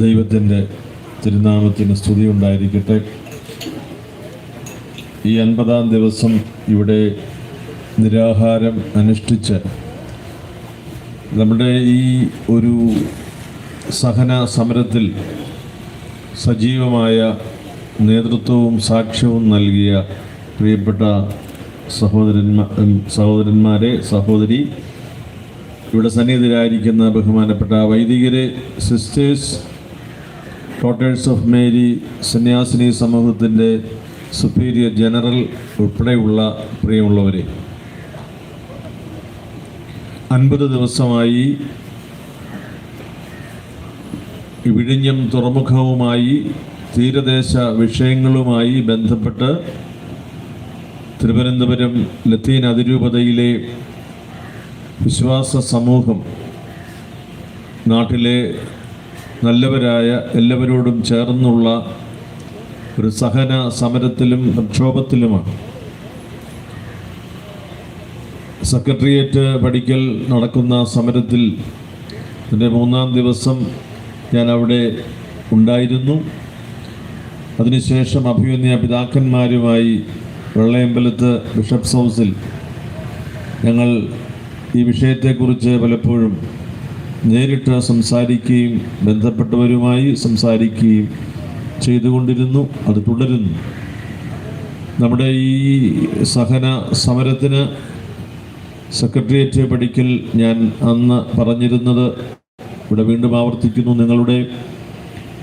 ദൈവത്തിന്റെ തിരുനാമത്തിന് സ്തുതി ഉണ്ടായിരിക്കട്ടെ. ഈ അൻപതാം ദിവസം ഇവിടെ നിരാഹാരം അനുഷ്ഠിച്ച് നമ്മുടെ ഈ ഒരു സഹന സമരത്തിൽ സജീവമായ നേതൃത്വവും സാക്ഷ്യവും നൽകിയ പ്രിയപ്പെട്ട സഹോദരന്മാ സഹോദരന്മാരെ സഹോദരി ഇവിടെ സന്നിഹിതരായിരിക്കുന്ന ബഹുമാനപ്പെട്ട വൈദികരെ സിസ്റ്റേഴ്സ് ഡോട്ടേഴ്സ് ഓഫ് മേരി സന്യാസിനി സമൂഹത്തിന്റെ സുപ്പീരിയർ ജനറൽ ഉൾപ്പെടെയുള്ള പ്രിയമുള്ളവരെ അൻപത് ദിവസമായി വിഴിഞ്ഞം തുറമുഖവുമായി തീരദേശ വിഷയങ്ങളുമായി ബന്ധപ്പെട്ട് തിരുവനന്തപുരം ലത്തീൻ അതിരൂപതയിലെ വിശ്വാസ സമൂഹം നാട്ടിലെ നല്ലവരായ എല്ലാവരോടും ചേർന്നുള്ള ഒരു സഹന സമരത്തിലും പ്രക്ഷോഭത്തിലുമാണ്. സെക്രട്ടേറിയറ്റ് പഠിക്കൽ നടക്കുന്ന സമരത്തിൽ എന്റെ മൂന്നാം ദിവസം ഞാൻ അവിടെ ഉണ്ടായിരുന്നു. അതിനുശേഷം അഭിമന്യ പിതാക്കന്മാരുമായി വെള്ളയമ്പലത്ത് ബിഷപ്സ് ഹൗസിൽ ഞങ്ങൾ ഈ വിഷയത്തെക്കുറിച്ച് പലപ്പോഴും നേരിട്ട് സംസാരിക്കുകയും ബന്ധപ്പെട്ടവരുമായി സംസാരിക്കുകയും ചെയ്തുകൊണ്ടിരുന്നു. അത് തുടരുന്നു. നമ്മുടെ ഈ സഹന സമരത്തിന് സെക്രട്ടേറിയറ്റ് പഠിക്കൽ ഞാൻ അന്ന് പറഞ്ഞിരുന്നത് ഇവിടെ വീണ്ടും ആവർത്തിക്കുന്നു. നിങ്ങളുടെ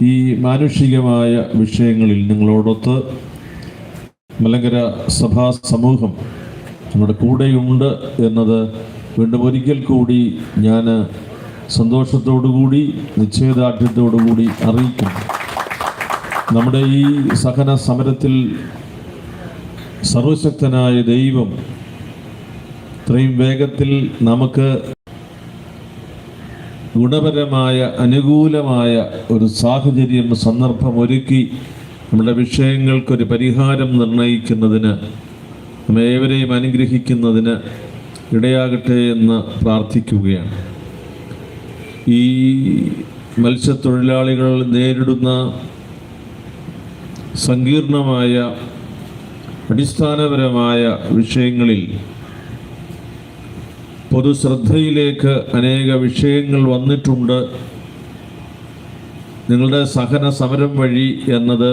ഈ മാനുഷികമായ വിഷയങ്ങളിൽ നിങ്ങളോടൊത്ത് മലങ്കര സഭാ സമൂഹം നമ്മുടെ കൂടെയുണ്ട് എന്നത് വീണ്ടും ഒരിക്കൽ കൂടി ഞാൻ സന്തോഷത്തോടുകൂടി നിശ്ചയദാർഢ്യത്തോടുകൂടി അറിയിക്കും നമ്മുടെ ഈ സഹന സമരത്തിൽ സർവശക്തനായ ദൈവം ഇത്രയും വേഗത്തിൽ നമുക്ക് ഗുണപരമായ അനുകൂലമായ ഒരു സാഹചര്യം സന്ദർഭം ഒരുക്കി നമ്മുടെ വിഷയങ്ങൾക്കൊരു പരിഹാരം നിർണയിക്കുന്നതിന് നമ്മേവരെയും അനുഗ്രഹിക്കുന്നതിന് ഇടയാകട്ടെ എന്ന് പ്രാർത്ഥിക്കുകയാണ്. ഈ മത്സ്യത്തൊഴിലാളികൾ നേരിടുന്ന സങ്കീർണമായ അടിസ്ഥാനപരമായ വിഷയങ്ങളിൽ പൊതുശ്രദ്ധയിലേക്ക് അനേക വിഷയങ്ങൾ വന്നിട്ടുണ്ട്. നിങ്ങളുടെ സഹന സമരം വഴി എന്നത്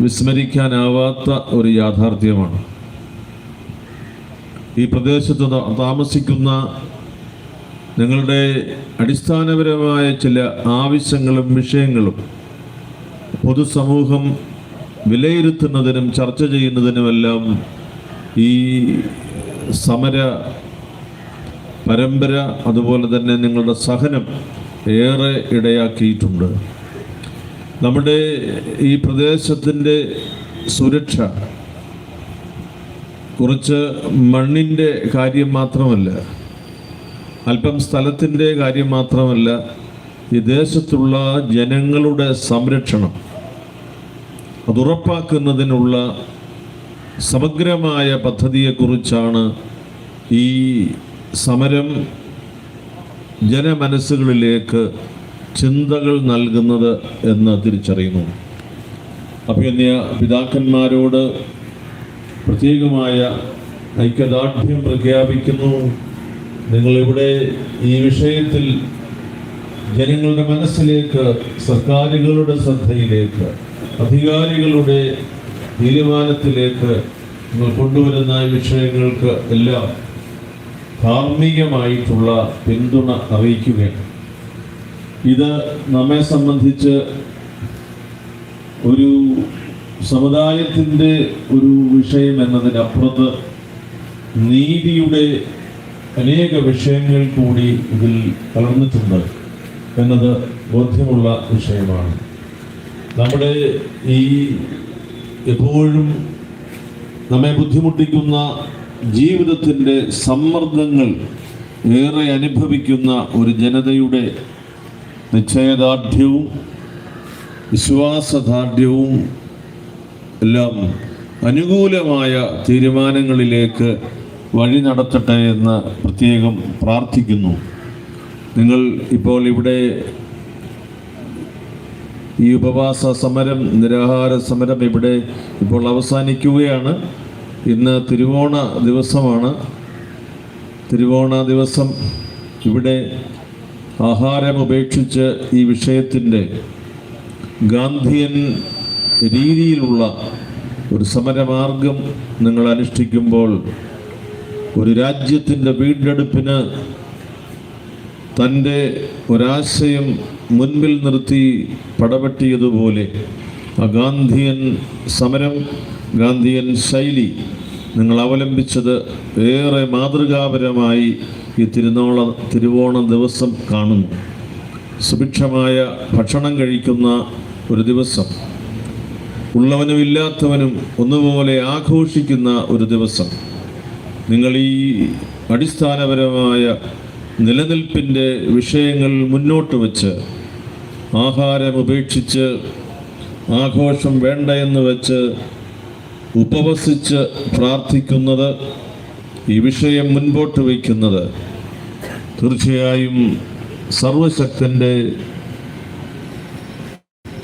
വിസ്മരിക്കാനാവാത്ത ഒരു യാഥാർത്ഥ്യമാണ്. ഈ പ്രദേശത്ത് താമസിക്കുന്ന നിങ്ങളുടെ അടിസ്ഥാനപരമായ ചില ആവശ്യങ്ങളും വിഷയങ്ങളും പൊതുസമൂഹം വിലയിരുത്തുന്നതിനും ചർച്ച ചെയ്യുന്നതിനുമെല്ലാം ഈ സമര പരമ്പര അതുപോലെ തന്നെ നിങ്ങളുടെ സഹനം ഏറെ ഇടയാക്കിയിട്ടുണ്ട്. നമ്മുടെ ഈ പ്രദേശത്തിന്റെ സുരക്ഷ കുറച്ച് മണ്ണിന്റെ കാര്യം മാത്രമല്ല അല്പം സ്ഥലത്തിന്റെ കാര്യം മാത്രമല്ല ഈ ദേശത്തുള്ള ജനങ്ങളുടെ സംരക്ഷണം. അതുറപ്പാക്കുന്നതിനുള്ള സമഗ്രമായ പദ്ധതിയെക്കുറിച്ചാണ് ഈ സമരം ജനമനസ്സുകളിലേക്ക് ചിന്തകൾ നൽകുന്നത് എന്ന് തിരിച്ചറിയുന്നു. അഭിനന്യ പിതാക്കന്മാരോട് പ്രത്യേകമായ ഐക്യദാർഢ്യം പ്രഖ്യാപിക്കുന്നു. നിങ്ങളിവിടെ ഈ വിഷയത്തിൽ ജനങ്ങളുടെ മനസ്സിലേക്ക് സർക്കാരുകളുടെ ശ്രദ്ധയിലേക്ക് അധികാരികളുടെ തീരുമാനത്തിലേക്ക് നിങ്ങൾ കൊണ്ടുവരുന്ന വിഷയങ്ങൾക്ക് എല്ലാം ധാർമ്മികമായിട്ടുള്ള പിന്തുണ അറിയിക്കുകയാണ്. ഇത് നമ്മെ സംബന്ധിച്ച് ഒരു സമുദായത്തിന്റെ ഒരു വിഷയം എന്നതിനപ്പുറത്ത് നീതിയുടെ അനേക വിഷയങ്ങൾ കൂടി ഇതിൽ കലർന്നിട്ടുണ്ട് എന്നത് ബോധ്യമുള്ള വിഷയമാണ്. നമ്മുടെ ഈ എപ്പോഴും നമ്മെ ബുദ്ധിമുട്ടിക്കുന്ന ജീവിതത്തിന്റെ സമ്മർദ്ദങ്ങൾ ഏറെ അനുഭവിക്കുന്ന ഒരു ജനതയുടെ നിശ്ചയദാർഢ്യവും വിശ്വാസദാർഢ്യവും എല്ലാം അനുകൂലമായ തീരുമാനങ്ങളിലേക്ക് വഴി നടത്തട്ടെ എന്ന് പ്രത്യേകം പ്രാർത്ഥിക്കുന്നു. നിങ്ങൾ ഇപ്പോൾ ഇവിടെ ഈ ഉപവാസ സമരം നിരാഹാര സമരം ഇവിടെ ഇപ്പോൾ അവസാനിക്കുകയാണ്. ഇന്ന് തിരുവോണ ദിവസമാണ്. തിരുവോണ ദിവസം ഇവിടെ ആഹാരം ഉപേക്ഷിച്ച് ഈ വിഷയത്തിന്റെ ഗാന്ധിയൻ രീതിയിലുള്ള ഒരു സമരമാർഗം നിങ്ങൾ അനുഷ്ഠിക്കുമ്പോൾ ഒരു രാജ്യത്തിന്റെ വീണ്ടെടുപ്പിന് തന്റെ ഒരാശയം മുൻപിൽ നിർത്തി പടപെട്ടിയതുപോലെ ആ ഗാന്ധിയൻ സമരം ഗാന്ധിയൻ ശൈലി നിങ്ങൾ അവലംബിച്ചത് ഏറെ മാതൃകാപരമായി ഈ തിരുനോള തിരുവോണ ദിവസം കാണുന്നു. സുഭിക്ഷമായ ഭക്ഷണം കഴിക്കുന്ന ഒരു ദിവസം. ഉള്ളവനും ഇല്ലാത്തവനും ഒന്നുപോലെ ആഘോഷിക്കുന്ന ഒരു ദിവസം. നിങ്ങൾ ഈ അടിസ്ഥാനപരമായ നിലനിൽപ്പിന്റെ വിഷയങ്ങൾ മുന്നോട്ട് വച്ച് ആഹാരം ഉപേക്ഷിച്ച് ആഘോഷം വേണ്ട എന്ന് വെച്ച് ഉപവസിച്ച് പ്രാർത്ഥിക്കുന്നത് ഈ വിഷയം മുൻപോട്ട് വയ്ക്കുന്നത് തീർച്ചയായും സർവശക്തന്റെ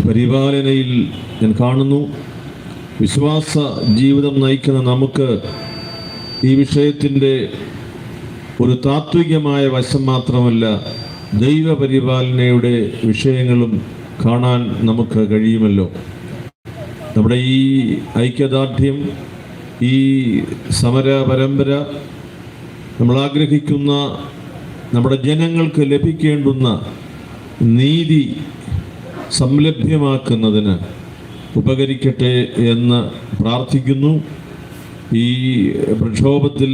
പരിപാലനയിൽ ഞാൻ കാണുന്നു. വിശ്വാസ ജീവിതം നയിക്കുന്ന നമുക്ക് ഈ വിഷയത്തിന്റെ ഒരു താത്വികമായ വശം മാത്രമല്ല ദൈവപരിപാലനയുടെ വിഷയങ്ങളും കാണാൻ നമുക്ക് കഴിയുമല്ലോ. നമ്മുടെ ഈ ഐക്യദാർഢ്യം ഈ സമര പരമ്പര നമ്മൾ ആഗ്രഹിക്കുന്ന നമ്മുടെ ജനങ്ങൾക്ക് ലഭിക്കേണ്ടുന്ന നീതി സംലഭ്യമാക്കുന്നതിന് ഉപകരിക്കട്ടെ എന്ന് പ്രാർത്ഥിക്കുന്നു. ഈ പ്രക്ഷോഭത്തിൽ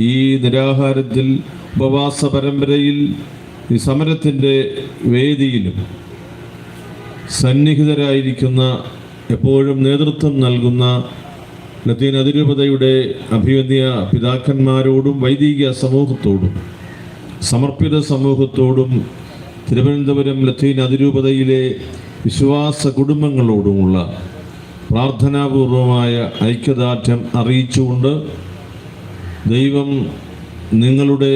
ഈ നിരാഹാരത്തിൽ ഉപവാസ പരമ്പരയിൽ ഈ സമരത്തിന്റെ വേദിയിലും സന്നിഹിതരായിരിക്കുന്ന എപ്പോഴും നേതൃത്വം നൽകുന്ന ലത്തീൻ അതിരൂപതയുടെ അഭിവന്യ പിതാക്കന്മാരോടും വൈദിക സമൂഹത്തോടും സമർപ്പിത സമൂഹത്തോടും തിരുവനന്തപുരം ലത്തീൻ അതിരൂപതയിലെ വിശ്വാസ കുടുംബങ്ങളോടുമുള്ള പ്രാർത്ഥനാപൂർവമായ ഐക്യദാർഢ്യം അറിയിച്ചുകൊണ്ട് ദൈവം നിങ്ങളുടെ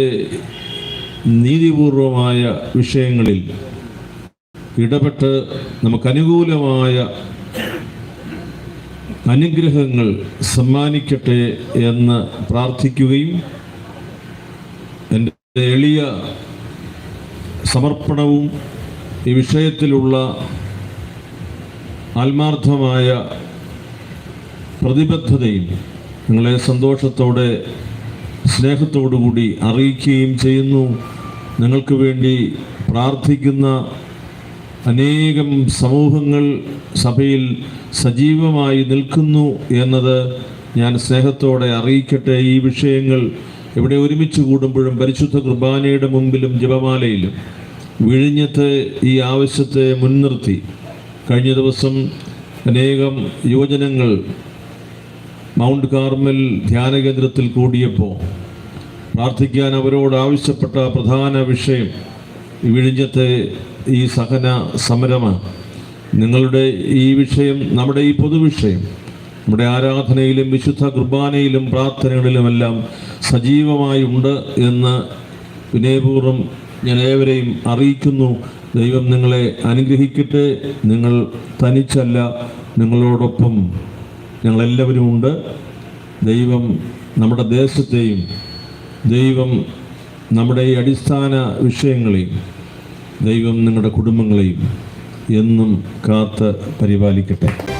നീതിപൂർവമായ വിഷയങ്ങളിൽ ഇടപെട്ട് നമുക്കനുകൂലമായ അനുഗ്രഹങ്ങൾ സമ്മാനിക്കട്ടെ എന്ന് പ്രാർത്ഥിക്കുകയും എന്റെ എളിയ സമർപ്പണവും ഈ വിഷയത്തിലുള്ള ആത്മാർത്ഥമായ പ്രതിബദ്ധതയും നിങ്ങളെ സന്തോഷത്തോടെ സ്നേഹത്തോടുകൂടി അറിയിക്കുകയും ചെയ്യുന്നു. നിങ്ങൾക്ക് വേണ്ടി പ്രാർത്ഥിക്കുന്ന അനേകം സമൂഹങ്ങൾ സഭയിൽ സജീവമായി നിൽക്കുന്നു എന്നത് ഞാൻ സ്നേഹത്തോടെ അറിയിക്കട്ടെ. ഈ വിഷയങ്ങൾ ഇവിടെ ഒരുമിച്ച് കൂടുമ്പോഴും പരിശുദ്ധ കുർബാനയുടെ മുമ്പിലും ജപമാലയിലും വിഴിഞ്ഞത്ത് ഈ ആവശ്യത്തെ മുൻനിർത്തി. കഴിഞ്ഞ ദിവസം അനേകം യുവജനങ്ങൾ മൗണ്ട് കാർമൽ ധ്യാന കേന്ദ്രത്തിൽ കൂടിയപ്പോൾ പ്രാർത്ഥിക്കാൻ അവരോട് ആവശ്യപ്പെട്ട പ്രധാന വിഷയം വിഴിഞ്ഞത്തെ ഈ സഹന സമരമാണ് നിങ്ങളുടെ ഈ വിഷയം നമ്മുടെ ഈ പൊതുവിഷയം നമ്മുടെ ആരാധനയിലും വിശുദ്ധ കുർബാനയിലും പ്രാർത്ഥനകളിലുമെല്ലാം സജീവമായി ഉണ്ട് എന്ന് വിനയപൂർവം ഞാൻ ഏവരെയും അറിയിക്കുന്നു. ദൈവം നിങ്ങളെ അനുഗ്രഹിക്കട്ടെ. നിങ്ങൾ തനിച്ചല്ല നിങ്ങളോടൊപ്പം ഞങ്ങളെല്ലാവരും ഉണ്ട്. ദൈവം നമ്മുടെ ദേശത്തെയും ദൈവം നമ്മുടെ ഈ അടിസ്ഥാന വിഷയങ്ങളെയും ദൈവം നിങ്ങളുടെ കുടുംബങ്ങളെയും എന്നും കാത്ത് പരിപാലിക്കട്ടെ.